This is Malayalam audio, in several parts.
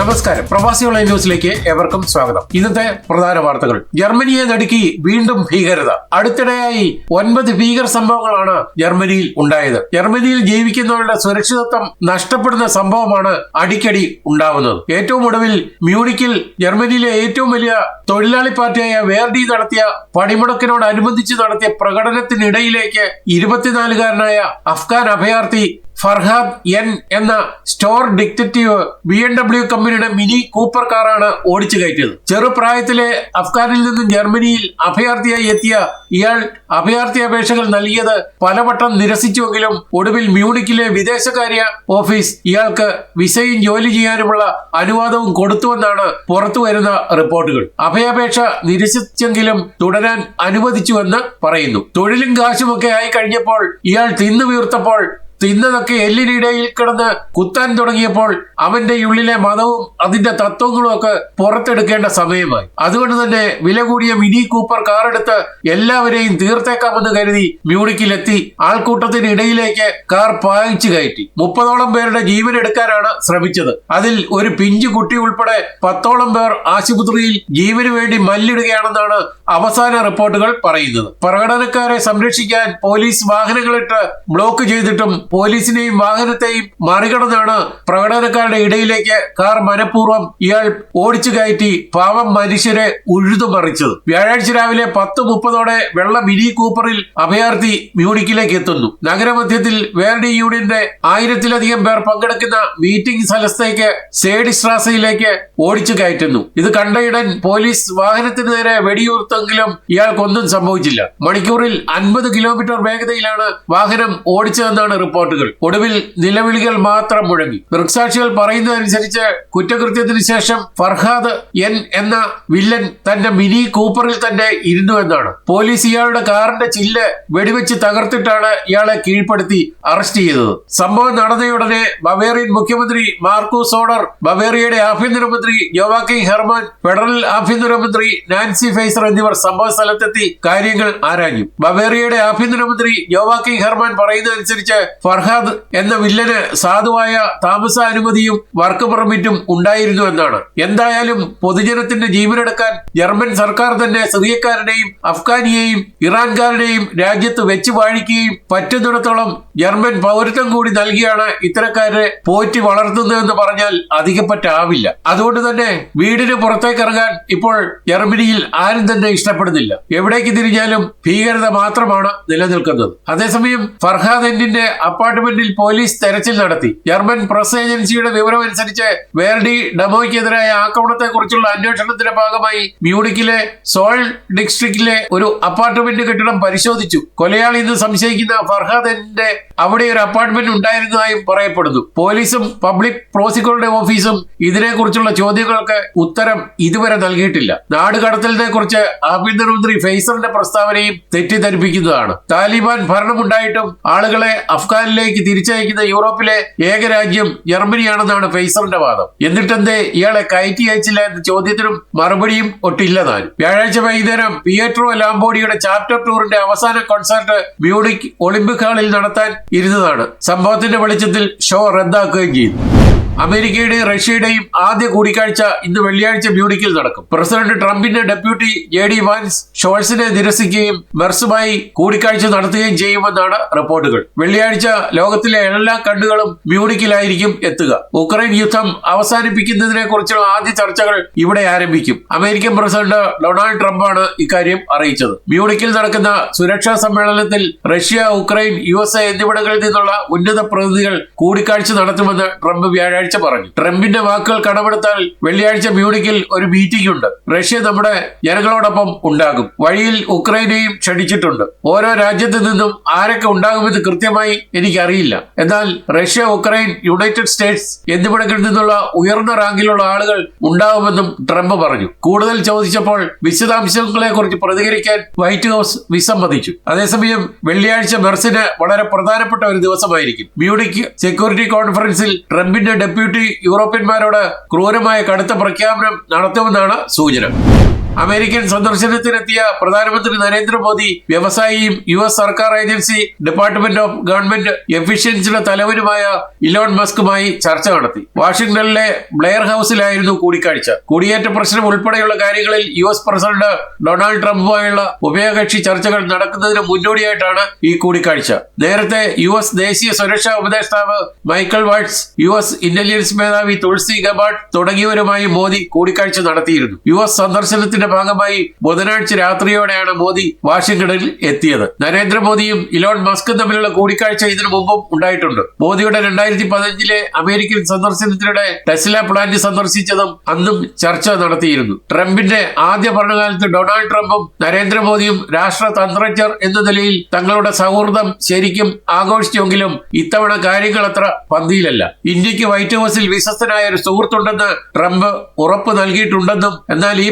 നമസ്കാരം. പ്രവാസി ഓൺലൈൻ ന്യൂസിലേക്ക് ഏവർക്കും സ്വാഗതം. ഇന്നത്തെ പ്രധാന വാർത്തകൾ. ജർമ്മനിയെ നടുക്കി വീണ്ടും ഭീകരത. അടുത്തിടെയായി ഒൻപത് ഭീകര സംഭവങ്ങളാണ് ജർമ്മനിയിൽ ഉണ്ടായത്. ജർമ്മനിയിൽ ജീവിക്കുന്നവരുടെ സുരക്ഷിതത്വം നഷ്ടപ്പെടുന്ന സംഭവമാണ് അടിക്കടി ഉണ്ടാവുന്നത്. ഏറ്റവും ഒടുവിൽ മ്യൂണിക്കിൽ ജർമ്മനിയിലെ ഏറ്റവും വലിയ തൊഴിലാളി പാർട്ടിയായ വേർഡി നടത്തിയ പണിമുടക്കിനോടനുബന്ധിച്ച് നടത്തിയ പ്രകടനത്തിനിടയിലേക്ക് ഇരുപത്തിനാലുകാരനായ അഫ്ഗാൻ അഭയാർത്ഥി ഫർഹാദ് എൻ എന്ന store detective B M W കമ്പനിയുടെ മിനി കൂപ്പർ കാറാണ് ഓടിച്ചു കയറ്റിയത്. ചെറുപ്രായത്തിലെ അഫ്ഗാനിൽ നിന്നും ജർമ്മനിയിൽ അഭയാർത്ഥിയായി എത്തിയ ഇയാൾ അഭയാർത്ഥി അപേക്ഷകൾ നൽകിയത് പലവട്ടം നിരസിച്ചുവെങ്കിലും ഒടുവിൽ മ്യൂണിക്കിലെ വിദേശകാര്യ ഓഫീസ് ഇയാൾക്ക് വിസയും ജോലി ചെയ്യാനുമുള്ള അനുവാദവും കൊടുത്തുവെന്നാണ് പുറത്തുവരുന്ന റിപ്പോർട്ടുകൾ. അഭയാപേക്ഷ നിരസിച്ചെങ്കിലും തുടരാൻ അനുവദിച്ചുവെന്ന് പറയുന്നു. തൊഴിലും കാശുമൊക്കെ ആയി കഴിഞ്ഞപ്പോൾ ഇയാൾ തിന്നു വീർത്തപ്പോൾ തിന്നതൊക്കെ എല്ലിനിടയിൽ കിടന്ന് കുത്താൻ തുടങ്ങിയപ്പോൾ അവന്റെ ഉള്ളിലെ മതവും അതിന്റെ തത്വങ്ങളും ഒക്കെ പുറത്തെടുക്കേണ്ട സമയമായി. അതുകൊണ്ട് തന്നെ വില കൂടിയ മിനി കൂപ്പർ കാർ എടുത്ത് എല്ലാവരെയും തീർത്തേക്കാമെന്ന് കരുതി മ്യൂണിക്കിലെത്തി ആൾക്കൂട്ടത്തിനിടയിലേക്ക് കാർ പായിച്ചു കയറ്റി. മുപ്പതോളം പേരുടെ ജീവൻ എടുക്കാനാണ് ശ്രമിച്ചത്. അതിൽ ഒരു പിഞ്ചു കുട്ടി ഉൾപ്പെടെ പത്തോളം പേർ ആശുപത്രിയിൽ ജീവന് വേണ്ടി മല്ലിടുകയാണെന്നാണ് അവസാന റിപ്പോർട്ടുകൾ പറയുന്നത്. പ്രകടനക്കാരെ സംരക്ഷിക്കാൻ പോലീസ് വാഹനങ്ങളിട്ട് ബ്ലോക്ക് ചെയ്തിട്ടും പോലീസിനെയും വാഹനത്തെയും മറികടന്നാണ് പ്രകടനക്കാരുടെ ഇടയിലേക്ക് കാർ മനഃപൂർവം ഇയാൾ ഓടിച്ചു കയറ്റി പാവം മനുഷ്യരെ ഉഴുതു മറിച്ചത്. വ്യാഴാഴ്ച രാവിലെ പത്ത് മുപ്പതോടെ വെള്ള മിനി കൂപ്പറിൽ അഭയാർത്ഥി മ്യൂണിക്കിലേക്ക് എത്തുന്നു. നഗരമധ്യത്തിൽ വേർഡി യൂണിയന്റെ ആയിരത്തിലധികം പേർ പങ്കെടുക്കുന്ന മീറ്റിംഗ് സ്ഥലത്തേക്ക് സേഡി സ്ട്രാസയിലേക്ക് ഓടിച്ചു കയറ്റുന്നു. ഇത് കണ്ടയുടൻ പോലീസ് വാഹനത്തിന് നേരെ വെടിയുർത്തെങ്കിലും ഇയാൾക്കൊന്നും സംഭവിച്ചില്ല. മണിക്കൂറിൽ അൻപത് കിലോമീറ്റർ വേഗതയിലാണ് വാഹനം ഓടിച്ചതെന്നാണ് റിപ്പോർട്ടുകൾ ഒടുവിൽ നിലവിളികൾ മാത്രം മുഴങ്ങി. ദൃക്സാക്ഷികൾ പറയുന്നതനുസരിച്ച് കുറ്റകൃത്യത്തിന് ശേഷം ഫർഹാദ് എൻ എന്ന വില്ലൻ തന്റെ മിനി കൂപ്പറിൽ തന്നെ ഇരുന്നു എന്നാണ്. പോലീസ് ഇയാളുടെ കാറിന്റെ ചില്ല് വെടിവെച്ച് തകർത്തിട്ടാണ് ഇയാളെ കീഴ്പ്പെടുത്തി അറസ്റ്റ് ചെയ്തത്. സംഭവം നടന്നയുടനെ ബവേറിയൻ മുഖ്യമന്ത്രി മാർക്കോസ് സോണർ ബവേറിയയുടെ ആഭ്യന്തരമന്ത്രി ജോവാക്കി ഹെർമാൻ ഫെഡറൽ ആഭ്യന്തരമന്ത്രി നാൻസി ഫൈസർ എന്നിവർ സംഭവ സ്ഥലത്തെത്തി കാര്യങ്ങൾ ആരാഞ്ഞു. ബവേറിയയുടെ ആഭ്യന്തരമന്ത്രി ജോവാക്കി ഹെർമാൻ പറയുന്നതനുസരിച്ച് ഫർഹാദ് എന്ന വില്ലന് സാധുവായ താമസാനുമതിയും വർക്ക് പെർമിറ്റും ഉണ്ടായിരുന്നു എന്നാണ്. എന്തായാലും പൊതുജനത്തിന്റെ ജീവനെടുക്കാൻ ജർമ്മൻ സർക്കാർ തന്നെ സിറിയക്കാരുടെയും അഫ്ഗാനിയെയും ഇറാൻകാരുടെയും രാജ്യത്ത് വെച്ച് വാഴിക്കുകയും പറ്റുന്നിടത്തോളം ജർമ്മൻ പൗരത്വം കൂടി നൽകിയാണ് ഇത്തരക്കാരെ പോറ്റി വളർത്തുന്നതെന്ന് പറഞ്ഞാൽ അധികപ്പറ്റാവില്ല അതുകൊണ്ട് തന്നെ വീടിന് പുറത്തേക്ക് ഇറങ്ങാൻ ഇപ്പോൾ ജർമ്മനിയിൽ ആരും തന്നെ ഇഷ്ടപ്പെടുന്നില്ല. എവിടേക്ക് തിരിഞ്ഞാലും ഭീകരത മാത്രമാണ് നിലനിൽക്കുന്നത്. അതേസമയം ഫർഹാദ് എന്നിന്റെ അപ്പാർട്ട്മെന്റിൽ പോലീസ് തെരച്ചിൽ നടത്തി. ജർമ്മൻ പ്രസ് ഏജൻസിയുടെ വിവരമനുസരിച്ച് വേർഡി ഡമോയ്ക്കെതിരായ ആക്രമണത്തെ കുറിച്ചുള്ള അന്വേഷണത്തിന്റെ ഭാഗമായി മ്യൂണിക്കിലെ സോൾ ഡിസ്ട്രിക്റ്റിലെ ഒരു അപ്പാർട്ട്മെന്റ് കെട്ടിടം പരിശോധിച്ചു. കൊലയാളി എന്ന് സംശയിക്കുന്ന ഫർഹാദിന്റെ അവിടെ ഒരു അപ്പാർട്ട്മെന്റ് ഉണ്ടായിരുന്നതായും പറയപ്പെടുന്നു. പോലീസും പബ്ലിക് പ്രോസിക്യൂട്ടറുടെ ഓഫീസും ഇതിനെക്കുറിച്ചുള്ള ചോദ്യങ്ങൾക്ക് ഉത്തരം ഇതുവരെ നൽകിയിട്ടില്ല. നാട് കടത്തലിനെ കുറിച്ച് ആഭ്യന്തരമന്ത്രി ഫെയ്സറിന്റെ പ്രസ്താവനയും തെറ്റിദ്ധരിപ്പിക്കുന്നതാണ്. താലിബാൻ ഭരണമുണ്ടായിട്ടും ആളുകളെ അഫ്ഗാനിലേക്ക് തിരിച്ചയക്കുന്ന യൂറോപ്പിലെ ഏക രാജ്യം ജർമ്മനിയാണെന്നാണ് ഫെയ്സറിന്റെ വാദം. എന്നിട്ടെന്തേ ഇയാളെ കയറ്റി അയച്ചില്ല എന്ന ചോദ്യത്തിനും മറുപടിയും ഒട്ടില്ല താനും. വ്യാഴാഴ്ച വൈകുന്നേരം പിയേട്രോ ലാംബോഡിയുടെ ചാപ്റ്റർ ടൂറിന്റെ അവസാന കോൺസേർട്ട് മ്യൂണിക് ഒളിമ്പിക് ഹാളിൽ നടത്താൻ ഇരുന്നതാണ്. സംഭവത്തിന്റെ വെളിച്ചത്തിൽ ഷോ റദ്ദാക്കുകയും ചെയ്തു. അമേരിക്കയുടെയും റഷ്യയുടെയും ആദ്യ കൂടിക്കാഴ്ച ഇന്ന് വെള്ളിയാഴ്ച മ്യൂണിക്കിൽ നടക്കും. പ്രസിഡന്റ് ട്രംപിന്റെ ഡെപ്യൂട്ടി ജെ ഡി വാൻസ് ഷോൾസിനെ നിരസിക്കുകയും മെർസുമായി കൂടിക്കാഴ്ച നടത്തുകയും ചെയ്യുമെന്നാണ് റിപ്പോർട്ടുകൾ. വെള്ളിയാഴ്ച ലോകത്തിലെ എല്ലാ കണ്ണുകളും മ്യൂണിക്കിലായിരിക്കും എത്തുക. ഉക്രൈൻ യുദ്ധം അവസാനിപ്പിക്കുന്നതിനെ കുറിച്ചുള്ള ആദ്യ ചർച്ചകൾ ഇവിടെ ആരംഭിക്കും. അമേരിക്കൻ പ്രസിഡന്റ് ഡൊണാൾഡ് ട്രംപാണ് ഇക്കാര്യം അറിയിച്ചത്. മ്യൂണിക്കിൽ നടക്കുന്ന സുരക്ഷാ സമ്മേളനത്തിൽ റഷ്യ ഉക്രൈൻ യു എന്നിവിടങ്ങളിൽ നിന്നുള്ള ഉന്നത പ്രതിനിധികൾ കൂടിക്കാഴ്ച നടത്തുമെന്ന് ട്രംപ് വ്യാഴാഴ്ച പറഞ്ഞു. ട്രംപിന്റെ വാക്കുകൾ കടമെടുത്താൽ വെള്ളിയാഴ്ച മ്യൂണിക്കിൽ ഒരു മീറ്റിംഗ് ഉണ്ട് റഷ്യ നമ്മുടെ ജനങ്ങളോടൊപ്പം ഉണ്ടാകും. വഴിയിൽ ഉക്രൈനെയും ക്ഷണിച്ചിട്ടുണ്ട്. ഓരോ രാജ്യത്തു നിന്നും ആരൊക്കെ ഉണ്ടാകുമെന്ന് കൃത്യമായി എനിക്കറിയില്ല. എന്നാൽ റഷ്യ ഉക്രൈൻ യുണൈറ്റഡ് സ്റ്റേറ്റ്സ് എന്നിവിടങ്ങളിൽ നിന്നുള്ള ഉയർന്ന റാങ്കിലുള്ള ആളുകൾ ഉണ്ടാകുമെന്നും ട്രംപ് പറഞ്ഞു. കൂടുതൽ ചോദിച്ചപ്പോൾ വിശദാംശങ്ങളെ കുറിച്ച് പ്രതികരിക്കാൻ വൈറ്റ് ഹൗസ് വിസമ്മതിച്ചു. അതേസമയം വെള്ളിയാഴ്ച മെർസിന് വളരെ പ്രധാനപ്പെട്ട ഒരു ദിവസമായിരിക്കും. മ്യൂണിക് സെക്യൂരിറ്റി കോൺഫറൻസിൽ ട്രംപിന്റെ ഡെപ്യൂട്ടി യൂറോപ്യന്മാരോട് ക്രൂരമായ കടുത്ത പ്രഖ്യാപനം നടത്തുമെന്നാണ് സൂചന. അമേരിക്കൻ സന്ദർശനത്തിനെത്തിയ പ്രധാനമന്ത്രി നരേന്ദ്രമോദി വ്യവസായിയും യു എസ് സർക്കാർ ഏജൻസി ഡിപ്പാർട്ട്മെന്റ് ഓഫ് ഗവൺമെന്റ് എഫിഷ്യൻസിയുടെ തലവനുമായ ഇലോൺ മസ്കുമായി ചർച്ച നടത്തി. വാഷിംഗ്ടണിലെ ബ്ലെയർ ഹൌസിലായിരുന്നു കൂടിക്കാഴ്ച. കുടിയേറ്റ പ്രശ്നം ഉൾപ്പെടെയുള്ള കാര്യങ്ങളിൽ യു എസ് പ്രസിഡന്റ് ഡൊണാൾഡ് ട്രംപുമായുള്ള ഉഭയകക്ഷി ചർച്ചകൾ നടക്കുന്നതിന് മുന്നോടിയായിട്ടാണ് ഈ കൂടിക്കാഴ്ച. നേരത്തെ യു എസ് ദേശീയ സുരക്ഷാ ഉപദേഷ്ടാവ് Michael Waltz U S intelligence മേധാവി തുൾസി ഗബാഡ് തുടങ്ങിയവരുമായി മോദി കൂടിക്കാഴ്ച നടത്തിയിരുന്നു. യു എസ് സന്ദർശനത്തിന്റെ ഭാഗമായി ബുധനാഴ്ച രാത്രിയോടെയാണ് മോദി വാഷിംഗ്ടണിൽ എത്തിയത്. നരേന്ദ്രമോദിയും ഇലോൺ മസ്കും തമ്മിലുള്ള കൂടിക്കാഴ്ച ഇതിനു മുമ്പും ഉണ്ടായിട്ടുണ്ട്. മോദിയുടെ രണ്ടായിരത്തി പതിനഞ്ചിലെ അമേരിക്കൻ സന്ദർശനത്തിനിടെ ടെസ്ല പ്ലാന്റ് സന്ദർശിച്ചതും അന്നും ചർച്ച നടത്തിയിരുന്നു. ട്രംപിന്റെ ആദ്യ ഭരണകാലത്ത് ഡൊണാൾഡ് ട്രംപും നരേന്ദ്രമോദിയും രാഷ്ട്രതന്ത്രജ്ഞർ എന്ന നിലയിൽ തങ്ങളുടെ സൗഹൃദം ശരിക്കും ആഘോഷിച്ചെങ്കിലും ഇത്തവണ കാര്യങ്ങൾ അത്ര പന്തിയിലല്ല. ഇന്ത്യയ്ക്ക് വൈറ്റ് ഹൌസിൽ വിശ്വസ്തനായ ഒരു സുഹൃത്തുണ്ടെന്ന് ട്രംപ് ഉറപ്പ് നൽകിയിട്ടുണ്ടെന്നും എന്നാൽ ഈ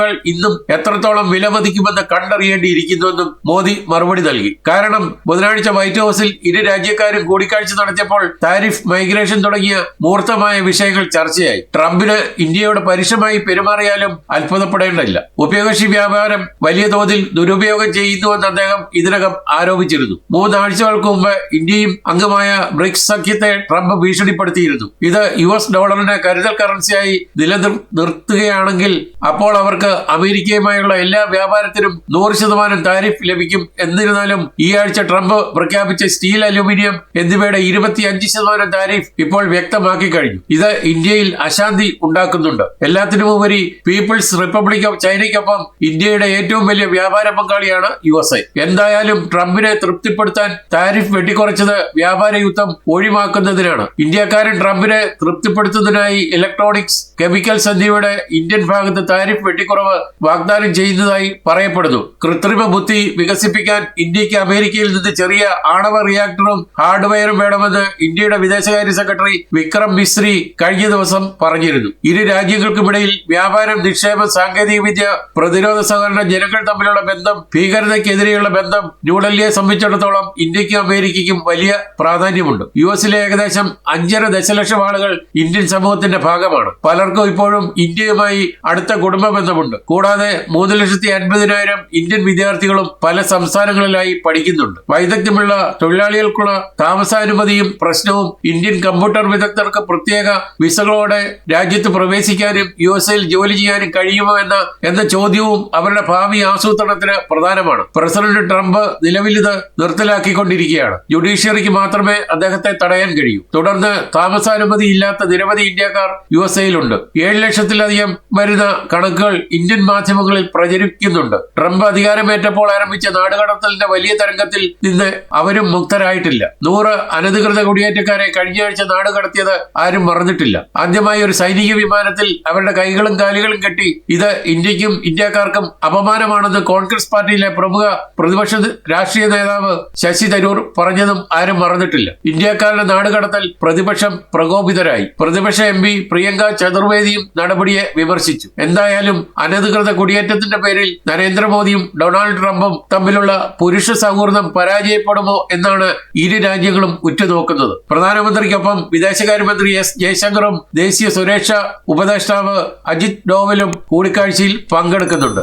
പ്രസ്താവനകൾ ഇന്നും എത്രത്തോളം വിലമതിക്കുമെന്ന് കണ്ടറിയേണ്ടിയിരിക്കുന്നുവെന്നും മോദി മറുപടി നൽകി. കാരണം ബുധനാഴ്ച വൈറ്റ് ഹൌസിൽ ഇരു രാജ്യക്കാരും കൂടിക്കാഴ്ച നടത്തിയപ്പോൾ താരിഫ് മൈഗ്രേഷൻ തുടങ്ങിയ മൂർത്തമായ വിഷയങ്ങൾ ചർച്ചയായി. ട്രംപിന് ഇന്ത്യയോട് പരുഷമായി പെരുമാറിയാലും അത്ഭുതപ്പെടേണ്ടതില്ല. ഉഭയകക്ഷി വ്യാപാരം വലിയ തോതിൽ ദുരുപയോഗം ചെയ്യുന്നുവെന്ന് അദ്ദേഹം ഇതിനകം ആരോപിച്ചിരുന്നു. മൂന്നാഴ്ചകൾക്ക് മുമ്പ് ഇന്ത്യയും അംഗമായ ബ്രിക്സ് സഖ്യത്തെ ട്രംപ് ഭീഷണിപ്പെടുത്തിയിരുന്നു. ഇത് യു എസ് ഡോളറിനെ കരുതൽ കറൻസിയായി നിലനിർ നിർത്തുകയാണെങ്കിൽ അപ്പോൾ അവർക്ക് അമേരിക്കയുമായുള്ള എല്ലാ വ്യാപാരത്തിനും നൂറ് ശതമാനം താരിഫ് ലഭിക്കും. എന്നിരുന്നാലും ഈ ആഴ്ച ട്രംപ് പ്രഖ്യാപിച്ച സ്റ്റീൽ അലുമിനിയം എന്നിവയുടെ ഇരുപത്തിയഞ്ച് ശതമാനം താരിഫ് ഇപ്പോൾ വ്യക്തമാക്കി കഴിഞ്ഞു. ഇത് ഇന്ത്യയിൽ അശാന്തി ഉണ്ടാക്കുന്നുണ്ട്. എല്ലാത്തിനുമുപരി പീപ്പിൾസ് റിപ്പബ്ലിക് ഓഫ് ചൈനയ്ക്കൊപ്പം ഇന്ത്യയുടെ ഏറ്റവും വലിയ വ്യാപാര പങ്കാളിയാണ് യു എസ് എ. എന്തായാലും ട്രംപിനെ തൃപ്തിപ്പെടുത്താൻ താരിഫ് വെട്ടിക്കുറച്ചത് വ്യാപാര യുദ്ധം ഒഴിവാക്കുന്നതിനാണ്. ഇന്ത്യക്കാരൻ ട്രംപിനെ തൃപ്തിപ്പെടുത്തുന്നതിനായി ഇലക്ട്രോണിക്സ് കെമിക്കൽസ് എന്നിവയുടെ ഇന്ത്യൻ ഭാഗത്ത് താരിഫ് വെട്ടിക്കുറവ് വാഗ്ദാനം ചെയ്യുന്നതായി പറയപ്പെടുന്നു. കൃത്രിമ ബുദ്ധി വികസിപ്പിക്കാൻ ഇന്ത്യയ്ക്ക് അമേരിക്കയിൽ നിന്ന് ചെറിയ ആണവ റിയാക്ടറും ഹാർഡ്വെയറും വേണമെന്ന് ഇന്ത്യയുടെ വിദേശകാര്യ സെക്രട്ടറി വിക്രം മിശ്രി കഴിഞ്ഞ ദിവസം പറഞ്ഞിരുന്നു. ഇരു രാജ്യങ്ങൾക്കുമിടയിൽ വ്യാപാരം നിക്ഷേപം സാങ്കേതികവിദ്യ പ്രതിരോധ സഹകരണം ജനങ്ങൾ തമ്മിലുള്ള ബന്ധം ഭീകരതയ്ക്കെതിരെയുള്ള ബന്ധം ന്യൂഡൽഹിയെ സംബന്ധിച്ചിടത്തോളം ഇന്ത്യക്കും അമേരിക്കയ്ക്കും വലിയ പ്രാധാന്യമുണ്ട്. യു എസിലെ ഏകദേശം അഞ്ചര ദശലക്ഷം ആളുകൾ ഇന്ത്യൻ സമൂഹത്തിന്റെ ഭാഗമാണ്. പലർക്കും ഇപ്പോഴും ഇന്ത്യയുമായി അടുത്ത കുടുംബ ബന്ധമുണ്ട് കൂടാതെ മൂന്ന് ലക്ഷത്തി അൻപതിനായിരം ഇന്ത്യൻ വിദ്യാർത്ഥികളും പല സംസ്ഥാനങ്ങളിലായി പഠിക്കുന്നുണ്ട്. വൈദഗ്ധ്യമുള്ള തൊഴിലാളികൾക്കുള്ള താമസാനുമതിയും പ്രശ്നവും ഇന്ത്യൻ കമ്പ്യൂട്ടർ വിദഗ്ധർക്ക് പ്രത്യേക വിസകളോടെ രാജ്യത്ത് പ്രവേശിക്കാനും യു എസ് എയിൽ ജോലി ചെയ്യാനും കഴിയുമോ എന്ന എന്ന ചോദ്യവും അവരുടെ ഭാവി ആസൂത്രണത്തിന് പ്രധാനമാണ്. പ്രസിഡന്റ് ട്രംപ് നിലവിൽ ഇത് നിർത്തലാക്കിക്കൊണ്ടിരിക്കുകയാണ്. ജുഡീഷ്യറിക്ക് മാത്രമേ അദ്ദേഹത്തെ തടയാൻ കഴിയൂ. തുടർന്ന് താമസാനുമതി ഇല്ലാത്ത നിരവധി ഇന്ത്യക്കാർ യു എസ് എയിലുണ്ട് ഏഴ് ലക്ഷത്തിലധികം വരുന്ന കണക്കുകൾ ഇന്ത്യൻ മാധ്യമങ്ങളിൽ പ്രചരിക്കുന്നുണ്ട്. ട്രംപ് അധികാരമേറ്റപ്പോൾ ആരംഭിച്ച നാടുകടത്തലിന്റെ വലിയ തരംഗത്തിൽ നിന്ന് അവരും മുക്തരായിട്ടില്ല. നൂറ് അനധികൃത കുടിയേറ്റക്കാരെ കഴിഞ്ഞ ആഴ്ച നാട് കടത്തിയത് ആരും മറന്നിട്ടില്ല. ആദ്യമായി ഒരു സൈനിക വിമാനത്തിൽ അവരുടെ കൈകളും കാലുകളും കെട്ടി ഇത് ഇന്ത്യക്കും ഇന്ത്യക്കാർക്കും അപമാനമാണെന്ന് കോൺഗ്രസ് പാർട്ടിയിലെ പ്രമുഖ പ്രതിപക്ഷ രാഷ്ട്രീയ നേതാവ് ശശി തരൂർ പറഞ്ഞതും ആരും മറന്നിട്ടില്ല. ഇന്ത്യക്കാരുടെ നാടുകടത്തൽ പ്രതിപക്ഷം പ്രകോപിതരായി. പ്രതിപക്ഷ എം പ്രിയങ്ക ചതുർവേദിയും നടപടിയെ വിമർശിച്ചു. എന്തായാലും അനധികൃത കുടിയേറ്റത്തിന്റെ പേരിൽ നരേന്ദ്രമോദിയും ഡൊണാൾഡ് ട്രംപും തമ്മിലുള്ള പുരുഷ സൗഹൃദം പരാജയപ്പെടുമോ എന്നാണ് ഇരു രാജ്യങ്ങളും ഉറ്റുനോക്കുന്നത്. പ്രധാനമന്ത്രിക്കൊപ്പം വിദേശകാര്യമന്ത്രി എസ് ജയശങ്കറും ദേശീയ സുരക്ഷാ ഉപദേഷ്ടാവ് അജിത് ഡോവലും കൂടിക്കാഴ്ചയിൽ പങ്കെടുക്കുന്നുണ്ട്.